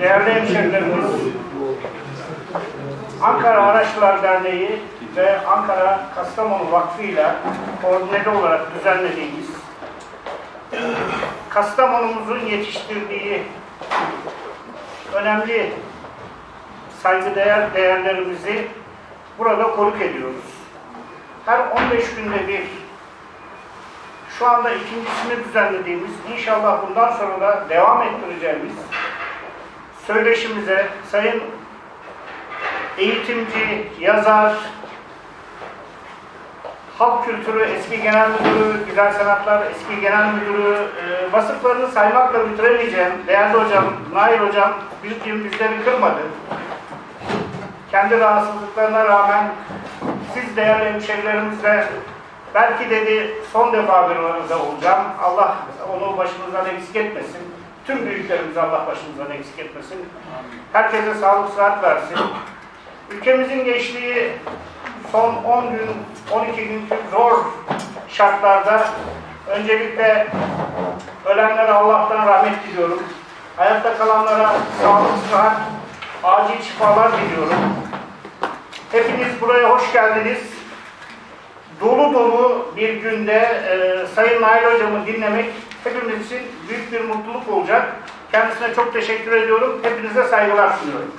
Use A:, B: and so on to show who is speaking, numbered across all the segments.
A: Değerli hemşehrilerimiz, Ankara Araçlılar Derneği ve Ankara Kastamonu Vakfı ile koordineli olarak düzenlediğimiz Kastamonumuzun yetiştirdiği önemli saygıdeğer değerlerimizi burada konuk ediyoruz. Her 15 günde bir şu anda ikincisini düzenlediğimiz, inşallah bundan sonra da devam ettireceğimiz söyleşimize sayın eğitimci, yazar, halk kültürü eski genel müdürü, güzel sanatlar eski genel müdürü, e, vasıflarını saymakla bitiremeyeceğim. Değerli hocam, Nail hocam gün bizleri kırmadı. Kendi rahatsızlıklarına rağmen siz değerli hemşerilerimizle belki dedi son defa bir aranızda olacağım. Allah onu başımızdan eksik etmesin. Tüm büyüklerimizi Allah başımızdan eksik etmesin. Herkese sağlık sıhhat versin. Ülkemizin geçtiği son 10 gün, 12 günkü zor şartlarda öncelikle ölenlere Allah'tan rahmet diliyorum. Hayatta kalanlara sağlık, sıhhat, acil şifalar diliyorum. Hepiniz buraya hoş geldiniz. Dolu dolu bir günde e, Sayın Nail Hocam'ı dinlemek hepimiz için büyük bir mutluluk olacak. Kendisine çok teşekkür ediyorum. Hepinize saygılar sunuyorum.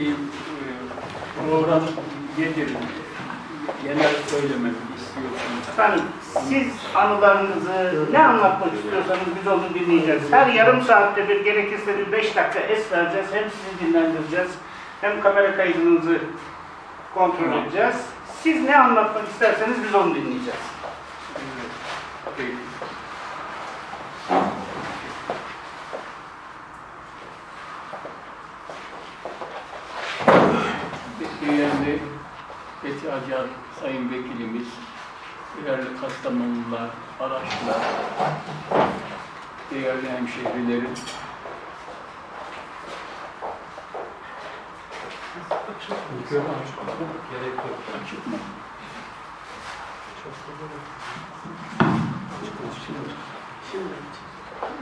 B: e, e, program getirin. Neler söylemek istiyorsunuz?
A: Efendim siz anılarınızı ne anlatmak istiyorsanız biz onu dinleyeceğiz. Her yarım saatte bir gerekirse bir beş dakika es vereceğiz. Hem sizi dinlendireceğiz hem kamera kaydınızı kontrol edeceğiz. Siz ne anlatmak isterseniz biz onu dinleyeceğiz.
B: Değerli Fethi Acar Sayın Vekilimiz, değerli Kastamonlular, Araçlılar, değerli hemşehrilerim,
C: Gerek yok.
B: açık mı?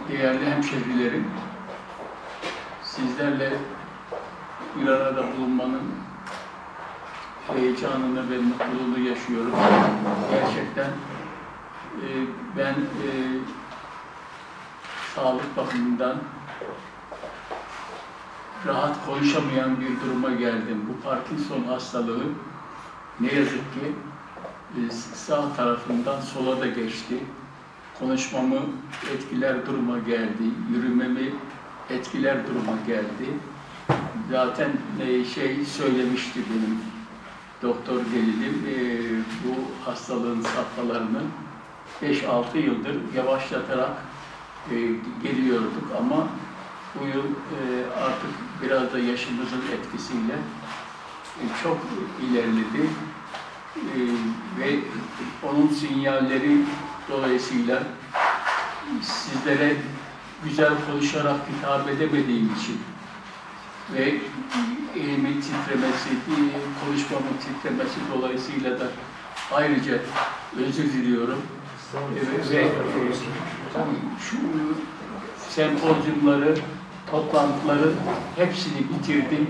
B: Değerli hemşehrilerim, sizlerle bir arada bulunmanın heyecanını ve mutluluğunu yaşıyorum. Gerçekten e, ben e, sağlık bakımından rahat konuşamayan bir duruma geldim. Bu Parkinson hastalığı ne yazık ki e, sağ tarafından sola da geçti. Konuşmamı etkiler duruma geldi. Yürümemi etkiler duruma geldi. Zaten e, şey söylemişti benim doktor gelinim e, bu hastalığın safhalarını 5-6 yıldır yavaşlatarak geliyorduk ama bu yıl e, artık biraz da yaşımızın etkisiyle e, çok ilerledi E, ve onun sinyalleri dolayısıyla sizlere güzel konuşarak hitap edemediğim için ve elimin titremesi, konuşmamın titremesi dolayısıyla da ayrıca özür diliyorum. Ve e, şu sempozyumları, toplantıları hepsini bitirdim.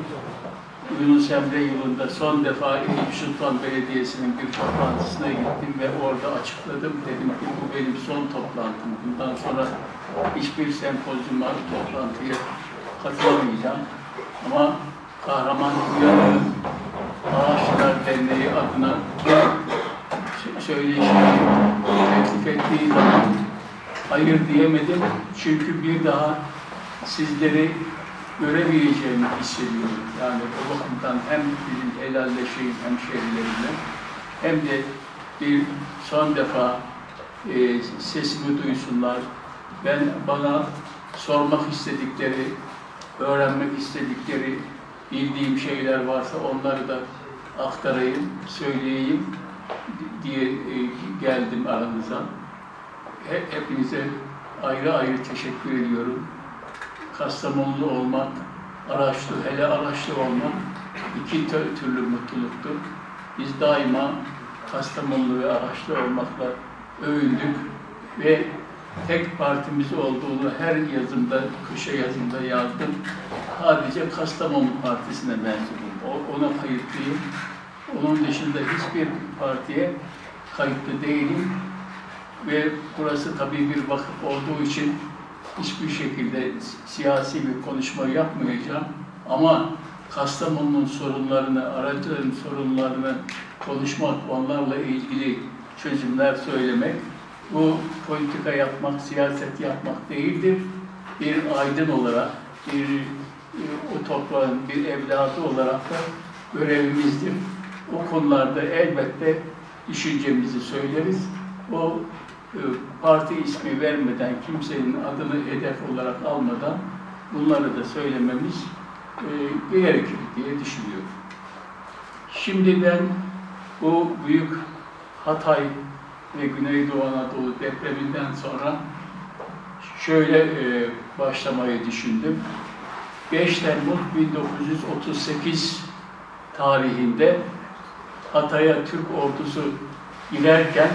B: Yunus Emre yılında son defa Eyüp Sultan Belediyesi'nin bir toplantısına gittim ve orada açıkladım. Dedim ki bu benim son toplantım. Bundan sonra hiçbir sempozyuma, toplantıya katılamayacağım. Ama Kahraman Uyanık Ağaçlar Derneği adına sö- söyleşimi teklif ettiği zaman hayır diyemedim. Çünkü bir daha sizleri göremeyeceğimi hissediyorum. Yani o bakımdan hem bizim helalleşeyim hemşehrilerimle hem de bir son defa e, sesimi duysunlar. Ben bana sormak istedikleri, öğrenmek istedikleri, bildiğim şeyler varsa onları da aktarayım, söyleyeyim diye e, geldim aranıza. He- Hepinize ayrı ayrı teşekkür ediyorum. Kastamonlu olmak, Araçlı, hele Araçlı olmak iki türlü mutluluktur. biz daima Kastamonu ve Araçlı olmakla övündük ve tek partimiz olduğunu her yazımda, köşe yazımda yazdım. Sadece Kastamonu Partisi'ne mensubum. O, ona kayıtlıyım. Onun dışında hiçbir partiye kayıtlı değilim. Ve burası tabii bir vakıf olduğu için hiçbir şekilde siyasi bir konuşma yapmayacağım. Ama Kastamonu'nun sorunlarını, aracıların sorunlarını konuşmak, onlarla ilgili çözümler söylemek, bu politika yapmak, siyaset yapmak değildir. Bir aydın olarak, bir e, o toprağın bir evladı olarak da görevimizdir. O konularda elbette düşüncemizi söyleriz. O parti ismi vermeden, kimsenin adını hedef olarak almadan bunları da söylememiz e, gerekir diye düşünüyorum. Şimdi ben bu büyük Hatay ve Güneydoğu Anadolu depreminden sonra şöyle e, başlamayı düşündüm. 5 Temmuz 1938 tarihinde Hatay'a Türk ordusu girerken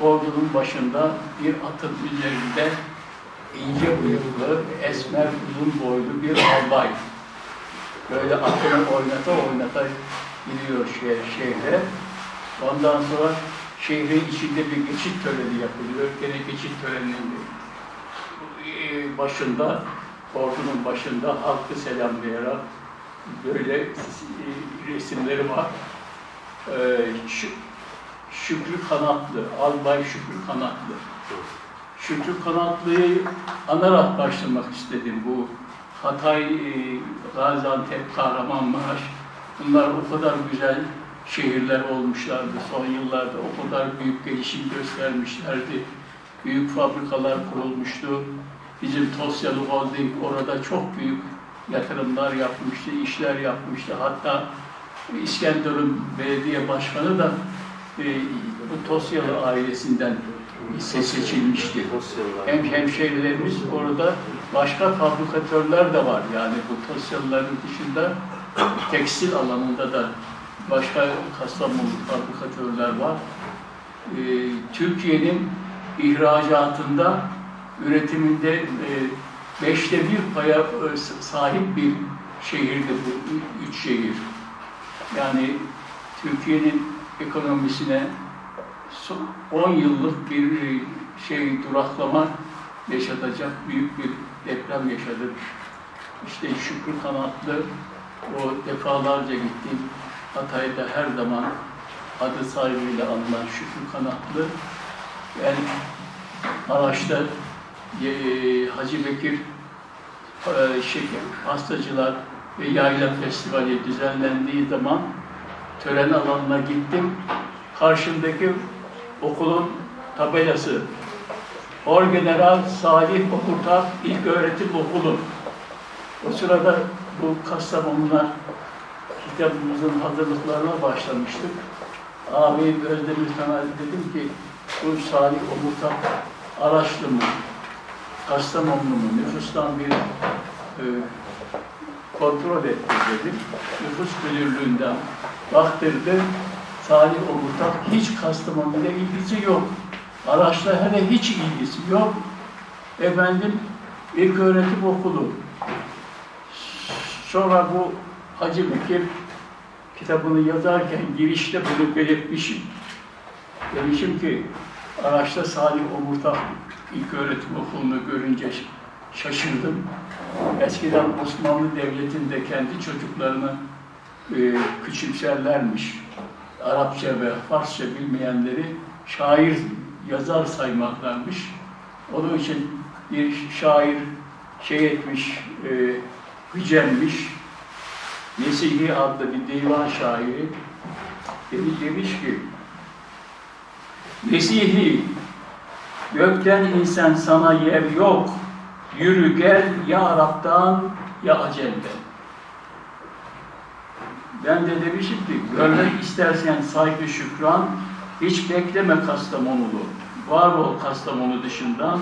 B: ordunun başında bir atın üzerinde ince bıyıklı, esmer, uzun boylu bir albay. Böyle atını oynata oynata gidiyor şehre, şehre. Ondan sonra şehrin içinde bir geçit töreni yapılıyor. Gene geçit töreninin e, başında, ordunun başında halkı selamlayarak böyle e, resimleri var. Şü- Şükrü Kanatlı, Albay Şükrü Kanatlı. Şükrü Kanatlı'yı anarak başlamak istedim. Bu Hatay, e, Gaziantep, Kahramanmaraş bunlar o kadar güzel şehirler olmuşlardı son yıllarda. O kadar büyük gelişim göstermişlerdi. Büyük fabrikalar kurulmuştu. Bizim Tosyalı Holding orada çok büyük yatırımlar yapmıştı, işler yapmıştı. Hatta İskenderun belediye başkanı da bu Tosyalı ailesinden seçilmişti. Hem hemşehrilerimiz orada başka fabrikatörler de var. Yani bu Tosyalıların dışında tekstil alanında da başka Kastamonu fabrikatörler var. Ee, Türkiye'nin ihracatında, üretiminde e, beşte bir paya e, sahip bir şehirdi bu üç şehir. Yani Türkiye'nin ekonomisine son 10 yıllık bir e, şey duraklama yaşatacak büyük bir deprem yaşadık. İşte Şükrü Kanatlı o defalarca gittim. Hatay'da her zaman adı saygıyla anılan Şükrü Kanatlı. Ben Maraş'ta e, Hacı Bekir e, şeker, pastacılar ve yayla festivali düzenlendiği zaman tören alanına gittim. Karşımdaki okulun tabelası Orgeneral Salih Okurtak İlk Öğretim Okulu. O sırada bu Kastamonu'na kitabımızın hazırlıklarına başlamıştık. Abi Özdemir sana dedim ki bu Salih Okurtak Araçlı mı, Kastamonu mu, nüfustan bir e, kontrol etti dedim. Nüfus müdürlüğünden baktırdı. Salih Okurtak hiç Kastamonu ile ilgisi yok. Araçla hele hiç ilgisi yok. Efendim ilk öğretim okulu. Sonra bu Hacı Bekir kitabını yazarken girişte bunu belirtmişim. Demişim ki araçta Salih Omurtak ilk öğretim okulunu görünce şaşırdım. Eskiden Osmanlı Devleti'nde kendi çocuklarını e, küçümserlermiş. Arapça ve Farsça bilmeyenleri şair, yazar saymaklarmış. Onun için bir şair şey etmiş, e, gücenmiş. Nesihi adlı bir divan şairi demiş, demiş ki Nesihi gökten insan sana yer yok yürü gel ya Arap'tan ya Acem'den. Ben de demişim ki görmek istersen saygı şükran hiç bekleme Kastamonulu. Var ol Kastamonu dışından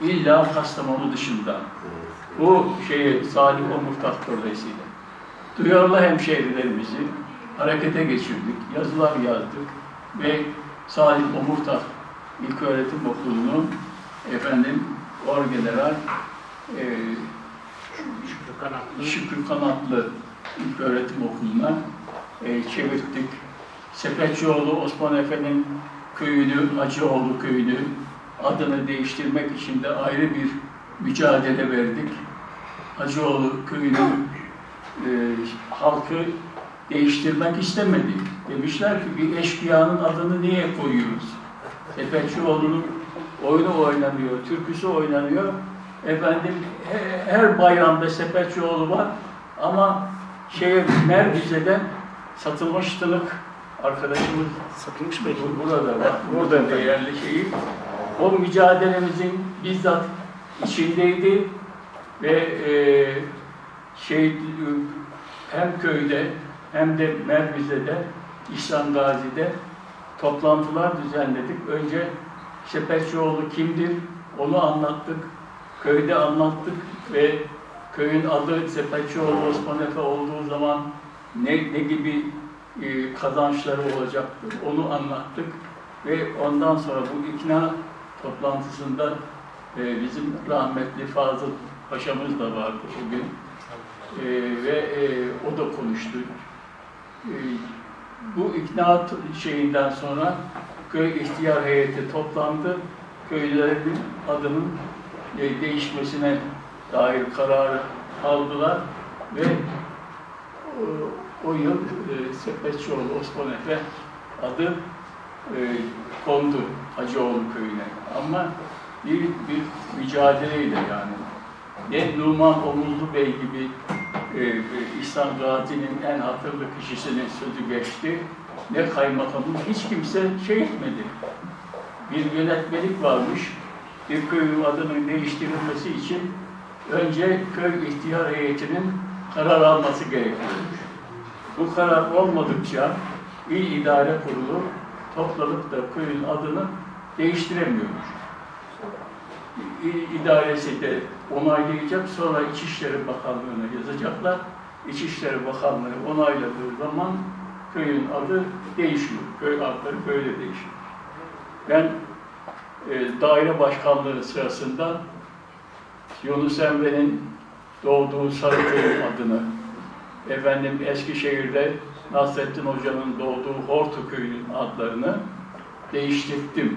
B: illa Kastamonu dışından. Bu şeyi Salih Omurtak dolayısıyla. Duyarlı hemşehrilerimizi, harekete geçirdik. Yazılar yazdık ve Salim Omurtak İlköğretim Okulu'nu efendim Orgeneral e,
A: Şükrü Kanatlı.
B: Kanatlı İlköğretim Okulu'na e, çevirttik. Sepetçioğlu Osman Efe'nin köyünü, Hacıoğlu köyünü adını değiştirmek için de ayrı bir mücadele verdik. Hacıoğlu köyünü e, halkı değiştirmek istemedi. Demişler ki bir eşkıyanın adını niye koyuyoruz? Sepetçioğlu'nun oyunu oynanıyor, türküsü oynanıyor. Efendim he- her bayramda Sepetçioğlu var ama şey Mergize'den satılmış tılık arkadaşımız
A: Satılmış mı?
B: bu- burada var.
A: Burada
B: değerli şeyi. O mücadelemizin bizzat içindeydi ve e, şey hem köyde hem de Mervize'de İhsan Gazi'de toplantılar düzenledik. Önce Sepetçioğlu kimdir onu anlattık. Köyde anlattık ve köyün adı Sepetçioğlu Osman Efe olduğu zaman ne, ne gibi e, kazançları olacaktır onu anlattık. Ve ondan sonra bu ikna toplantısında e, bizim rahmetli Fazıl Paşa'mız da vardı o gün. E, ve e, o da konuştu. E, bu ikna şeyinden sonra köy ihtiyar heyeti toplandı. Köylülerin adının e, değişmesine dair kararı aldılar ve o, o yıl e, Sepetçioğlu Osman Efe adı e, kondu Hacıoğlu köyüne. Ama bir, bir mücadeleyle yani. Ne Numan Omuzlu Bey gibi e, e, İhsan Gazi'nin en hatırlı kişisinin sözü geçti. Ne kaymakamın hiç kimse şey etmedi. Bir yönetmelik varmış. Bir köyün adının değiştirilmesi için önce köy ihtiyar heyetinin karar alması gerekiyormuş. Bu karar olmadıkça İl İdare Kurulu toplanıp da köyün adını değiştiremiyormuş. İl İdaresi de onaylayacak, sonra İçişleri Bakanlığı'na yazacaklar. İçişleri Bakanlığı onayladığı zaman köyün adı değişiyor. Köy adları böyle değişiyor. Ben e, daire başkanlığı sırasında Yunus Emre'nin doğduğu Sarıköy'ün adını, efendim Eskişehir'de Nasrettin Hoca'nın doğduğu Hortu Köyü'nün adlarını değiştirdim.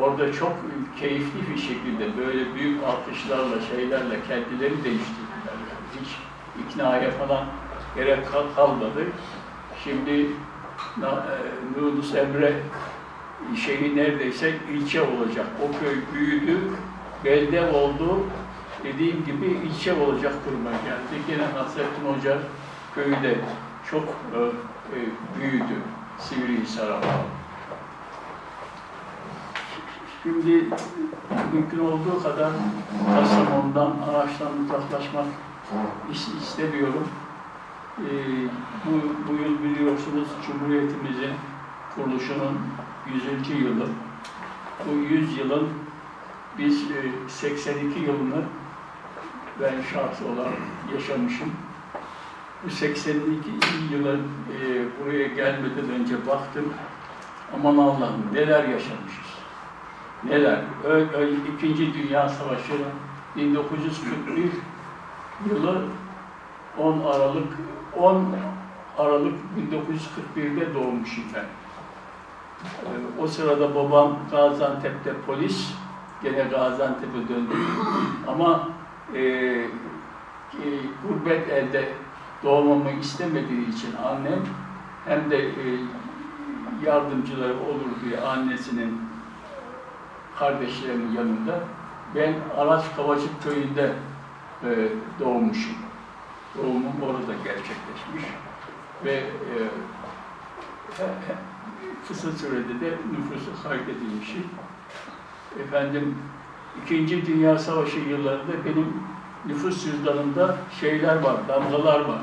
B: Orada çok keyifli bir şekilde böyle büyük alkışlarla, şeylerle kendileri değiştirdiler. Hiç iknaya falan gerek kal- kalmadı. Şimdi e, Yunus Emre şeyi neredeyse ilçe olacak. O köy büyüdü, belde oldu. Dediğim gibi ilçe olacak duruma geldi. Gene Nasrettin Hoca köyü de çok e, e, büyüdü. Sivrihisar'a. Şimdi mümkün olduğu kadar Kastamonu'dan, araçtan uzaklaşmak is- istemiyorum. Ee, bu, bu yıl biliyorsunuz Cumhuriyetimizin kuruluşunun 100. yılı. Bu 100 yılın biz e, 82 yılını ben şahs olarak yaşamışım. Bu 82 yılın e, buraya gelmeden önce baktım. Aman Allah'ım neler yaşamışız. Neler? İkinci Dünya Savaşı 1941 yılı 10 Aralık 10 Aralık 1941'de doğmuşum ben. Ee, O sırada babam Gaziantep'te polis, gene Gaziantep'e döndü. Ama e, e, gurbet elde doğmamı istemediği için annem hem de e, yardımcıları olur diye annesinin kardeşlerinin yanında ben Araç Kavacık köyünde e, doğmuşum. Doğumum orada gerçekleşmiş ve e, kısa sürede de nüfusu kaydedilmişim. Efendim, İkinci Dünya Savaşı yıllarında benim nüfus cüzdanımda şeyler var, damgalar var.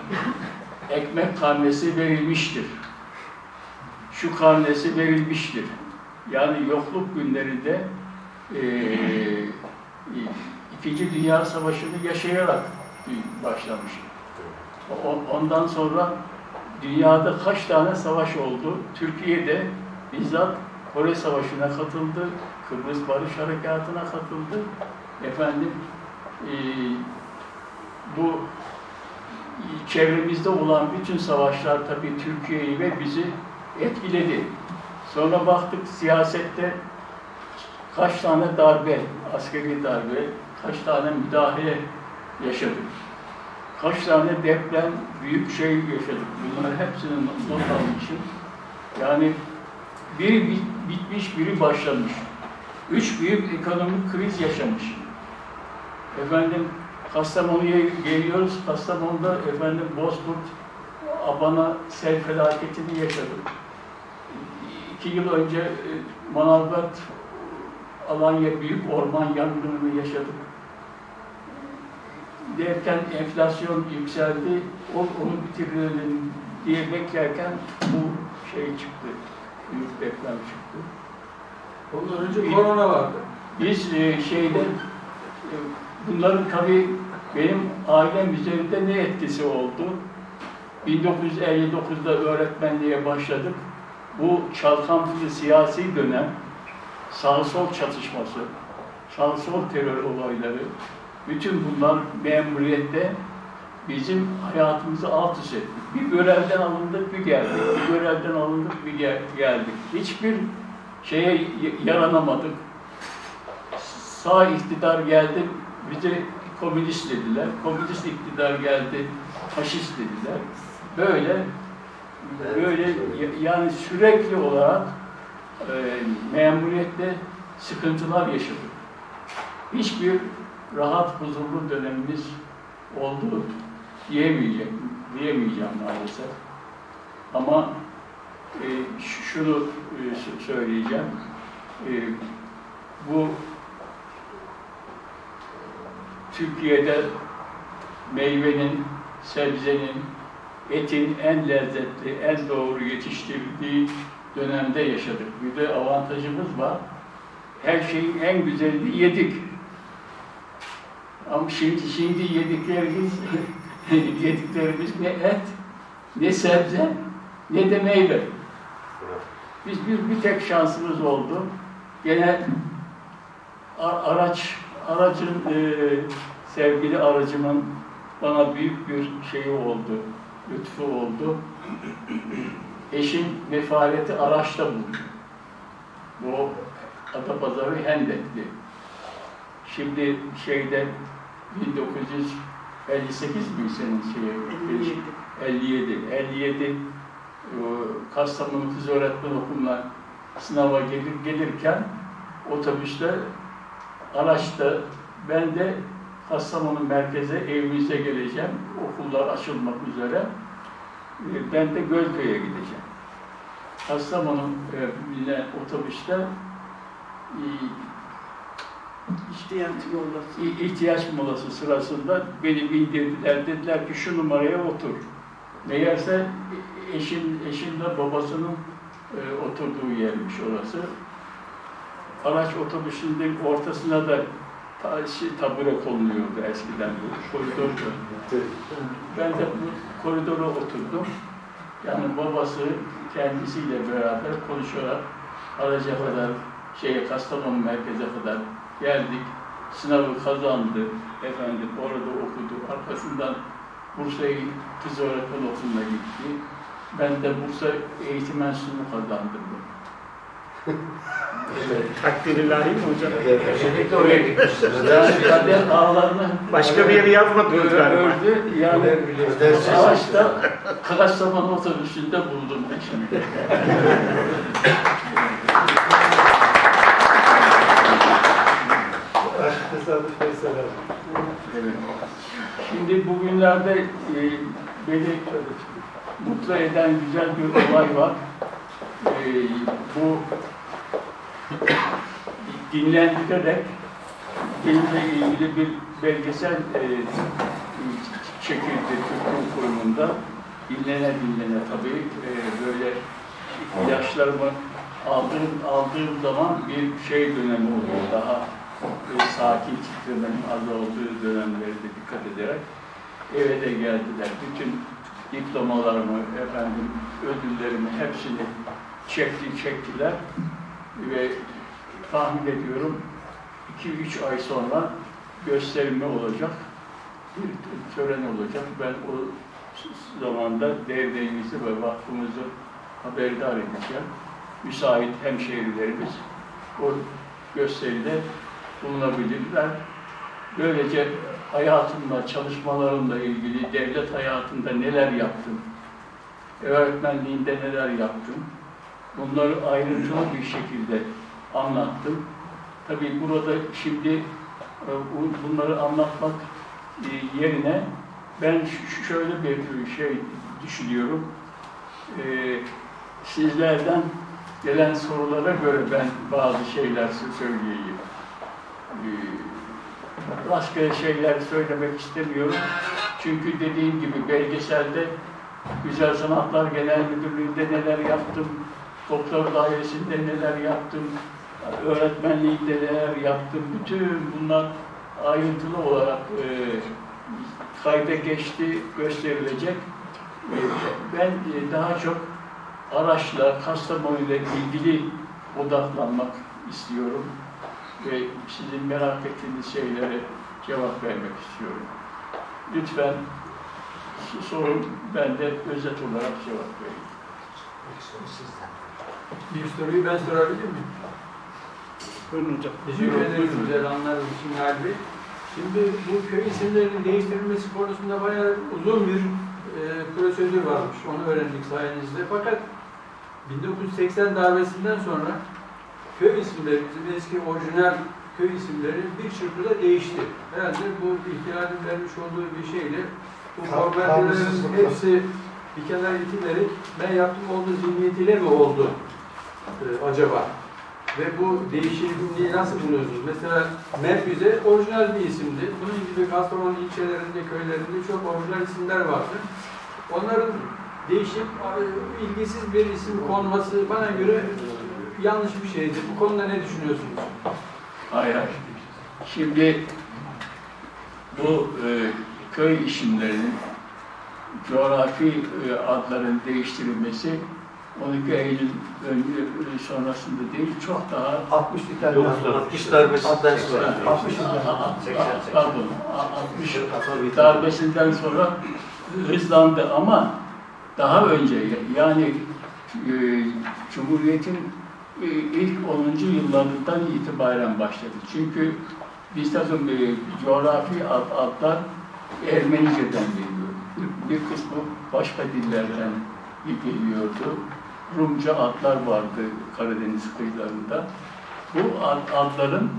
B: Ekmek karnesi verilmiştir. Şu karnesi verilmiştir. Yani yokluk günlerinde eee İkinci Dünya Savaşı'nı yaşayarak başlamışım. O- Ondan sonra dünyada kaç tane savaş oldu? Türkiye'de bizzat Kore Savaşı'na katıldı, Kıbrıs Barış Harekatı'na katıldı. Efendim, e, bu çevremizde olan bütün savaşlar tabii Türkiye'yi ve bizi etkiledi. Sonra baktık siyasette kaç tane darbe, askeri darbe, kaç tane müdahale yaşadık. Kaç tane deprem, büyük şey yaşadık. Bunları hepsini not almışım. Yani biri bit- bitmiş, biri başlamış. Üç büyük ekonomik kriz yaşamış. Efendim Kastamonu'ya geliyoruz. Kastamonu'da efendim Bozkurt, Abana sel felaketini yaşadık. İki yıl önce e, Manavgat, Alanya büyük orman yangınını yaşadık. Derken enflasyon yükseldi, o, onu bitirelim diye beklerken bu şey çıktı, büyük deprem çıktı.
C: Ondan önce korona vardı.
B: Biz e, şeyde e, bunların tabii benim ailem üzerinde ne etkisi oldu? 1959'da öğretmenliğe başladık. Bu çalkantılı siyasi dönem, sağ sol çatışması, sağ sol terör olayları, bütün bunlar memuriyette bizim hayatımızı alt üst etti. Bir görevden alındık, bir geldik. Bir görevden alındık, bir gel- geldik. Hiçbir şeye yaranamadık sağ iktidar geldi, bize komünist dediler. Komünist iktidar geldi, faşist dediler. Böyle böyle yani sürekli olarak e, memuriyette sıkıntılar yaşadık. Hiçbir rahat, huzurlu dönemimiz oldu diyemeyeceğim, diyemeyeceğim maalesef. Ama e, şunu e, söyleyeceğim. E, bu Türkiye'de meyvenin, sebzenin, etin en lezzetli, en doğru yetiştirildiği dönemde yaşadık. Bir de avantajımız var. Her şeyin en güzelini yedik. Ama şimdi, şimdi yediklerimiz, yediklerimiz ne et, ne sebze, ne de meyve. Biz bir, bir tek şansımız oldu. Gene araç aracın e, sevgili aracımın bana büyük bir şeyi oldu, lütfu oldu. Eşim mefaleti araçta buldu. Bu Adapazarı Hendek'ti. Şimdi şeyde 1958 mi senin şey? 57. 57 e, Kastamonu Kız Öğretmen Okulu'na sınava gelir, gelirken otobüste araçta ben de Kastamonu merkeze evimize geleceğim. Okullar açılmak üzere. E, Ben de Gölköy'e gideceğim. Kastamonu e, yine otobüste e,
D: İhtiyaç molası.
B: İhtiyaç molası sırasında beni bindirdiler. Dediler ki şu numaraya otur. Meğerse eşim, eşimle babasının e, oturduğu yermiş orası. Araç otobüsünün ortasına da ta, şey, tabure konuluyordu eskiden bu koridorda. Ben de bu koridora oturdum. Yani babası kendisiyle beraber konuşarak araca kadar, şeye Kastamonu merkeze kadar geldik. Sınavı kazandı. Efendim orada okudu. Arkasından Bursa'ya kız öğretmen okuluna gitti. Ben de Bursa Eğitim Enstitüsü'nü kazandım.
A: Takdir ilahi mi hocam?
C: Özellikle oraya gitmişsiniz.
B: Kader ağlarını
A: Başka bir yere yazmadınız galiba.
B: ördü. Yani
C: Ödersiz.
B: Savaşta Kastamonu otobüsünde buldum ben şimdi. Şimdi bugünlerde e, beni mutlu eden güzel bir olay var. E, bu dinlendirerek benimle ilgili bir belgesel e, çekildi Türk kurumunda. Dinlene dinlene tabii e, böyle ilaçlarımı aldığım, aldığım zaman bir şey dönemi oluyor. Daha e, sakin titremenin az olduğu dönemlerde dikkat ederek eve de geldiler. Bütün diplomalarımı, efendim ödüllerimi hepsini çekti, çektiler ve tahmin ediyorum 2-3 ay sonra gösterimi olacak, bir tören olacak. Ben o zamanda derneğimizi ve vakfımızı haberdar edeceğim. Müsait hemşehrilerimiz o gösteride bulunabilirler. Böylece hayatımla, çalışmalarımla ilgili devlet hayatında neler yaptım, öğretmenliğinde neler yaptım, bunları ayrıntılı bir şekilde anlattım. Tabii burada şimdi e, bu- bunları anlatmak e, yerine ben şöyle bir şey düşünüyorum. E, Sizlerden gelen sorulara göre ben bazı şeyler sö- söyleyeyim. E, Başka şeyler söylemek istemiyorum. Çünkü dediğim gibi belgeselde Güzel Sanatlar Genel Müdürlüğü'nde neler yaptım, Doktor Dairesi'nde neler yaptım, öğretmenliğinde neler yaptım, bütün bunlar ayrıntılı olarak e, kayda geçti, gösterilecek. E, ben e, daha çok araçla, Kastamonu ile ilgili odaklanmak istiyorum ve sizin merak ettiğiniz şeylere cevap vermek istiyorum. Lütfen şu sorun ben de özet olarak cevap vereyim.
C: Bir soruyu ben sorabilir miyim?
A: Buyurun hocam.
C: Teşekkür
B: buyurun.
C: güzel anlarım için Bey. Şimdi bu köy isimlerinin değiştirilmesi konusunda bayağı uzun bir e, prosedür varmış. Onu öğrendik sayenizde. Fakat 1980 darbesinden sonra köy isimleri, bizim eski orijinal köy isimleri bir çırpıda değişti. Herhalde bu ihtilalin vermiş olduğu bir şeyle bu
D: kanunsuzlukla.
C: hepsi bir kenara itilerek ben yaptım olduğu zihniyetiyle mi oldu e, acaba? Ve bu değişikliği nasıl buluyorsunuz? Mesela Merküze orijinal bir isimdi. Bunun gibi Kastamonu ilçelerinde, köylerinde çok orijinal isimler vardı. Onların değişik, e, ilgisiz bir isim konması bana göre yanlış bir şeydi. Bu konuda ne düşünüyorsunuz?
B: Hayır, hayır. Şimdi bu e, köy isimlerinin coğrafi e, adların değiştirilmesi 12 Eylül ön- sonrasında değil, çok daha
D: 60 tane.
E: Yok, 60 darbesinden sonra.
D: 60 tane.
B: pardon, 60 darbesinden sonra hızlandı ama daha önce yani e, Cumhuriyet'in ilk 10. yıllarından itibaren başladı. Çünkü bir takım e, coğrafi ad, adlar Ermenice'den geliyor. Bir, kısmı başka dillerden geliyordu. Rumca adlar vardı Karadeniz kıyılarında. Bu ad, adların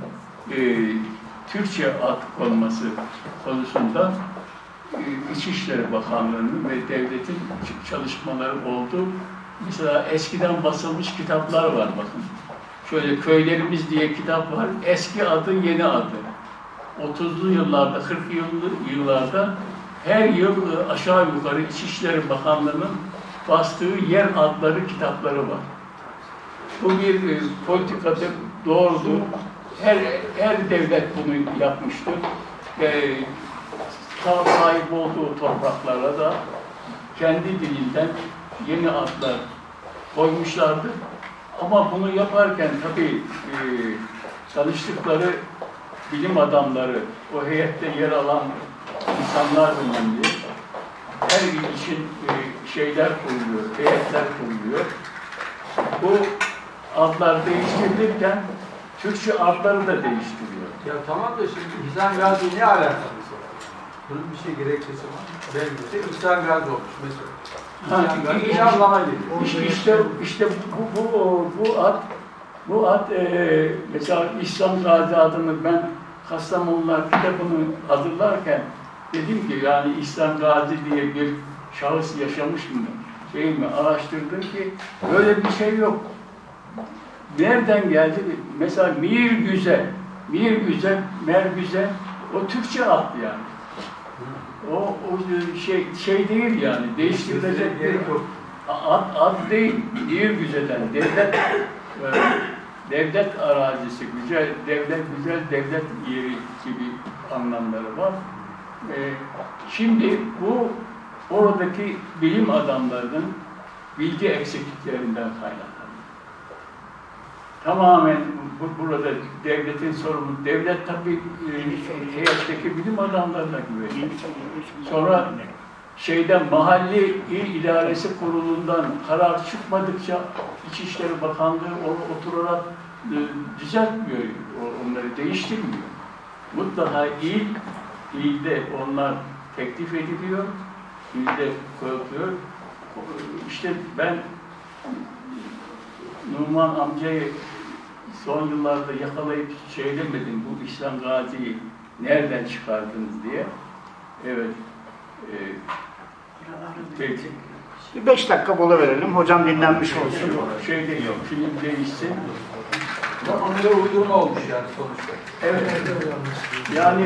B: e, Türkçe ad konması konusunda e, İçişleri Bakanlığı'nın ve devletin çalışmaları oldu. Mesela eskiden basılmış kitaplar var bakın. Şöyle Köylerimiz diye kitap var. Eski adı, yeni adı. 30'lu yıllarda, 40'lı yıllı- yıllarda her yıl e, aşağı yukarı İçişleri Bakanlığı'nın bastığı yer adları kitapları var. Bu bir e, politikadır, doğrudur. Her, her devlet bunu yapmıştır. Ta sahip olduğu topraklara da kendi dilinden yeni adlar koymuşlardı. Ama bunu yaparken tabii e, çalıştıkları bilim adamları, o heyette yer alan insanlar önemli. Her il için e, şeyler kuruluyor, heyetler kuruluyor. Bu adlar değiştirilirken Türkçe adları da değiştiriyor.
C: Ya tamam da şimdi İhsan Gazi ne alakası var? Bunun bir şey gerekçesi var. Belki İhsan Gazi olmuş mesela.
B: İşte-
C: anlama?
B: İşte, işte, işte bu, bu, bu ad, bu ad e, mesela İslam Gazi adını ben Kastamonular kitabını hazırlarken dedim ki yani İslam Gazi diye bir şahıs yaşamış mı? Şey mi? Araştırdım ki böyle bir şey yok. Nereden geldi? Mesela Mir Güzel, Mir Güzel, Mer Güzel o Türkçe ad yani. O, o şey şey değil yani değiştirilecek bir. Ad, ad değil, bir güzelden. Devlet, e, devlet arazisi, güzel, devlet güzel, devlet yeri gibi anlamları var. E, şimdi bu oradaki bilim adamlarının bilgi eksikliklerinden kaynaklanıyor. Tamamen bu, burada devletin sorumlu. Devlet tabii e, heyetteki bilim adamlarına güveniyor. Sonra şeyden mahalli il idaresi kurulundan karar çıkmadıkça İçişleri Bakanlığı onu oturarak e, düzeltmiyor, onları değiştirmiyor. Mutlaka il, ilde onlar teklif ediliyor, ilde koyuluyor. İşte ben Numan amcayı son yıllarda yakalayıp şey demedim, bu İslam Gazi'yi nereden çıkardınız diye. Evet. E, peki.
A: Bir beş dakika mola verelim. Hocam dinlenmiş olsun.
B: Şey değil, film değişsin.
C: Onlara uydurma olmuş yani sonuçta.
B: Evet. Yani.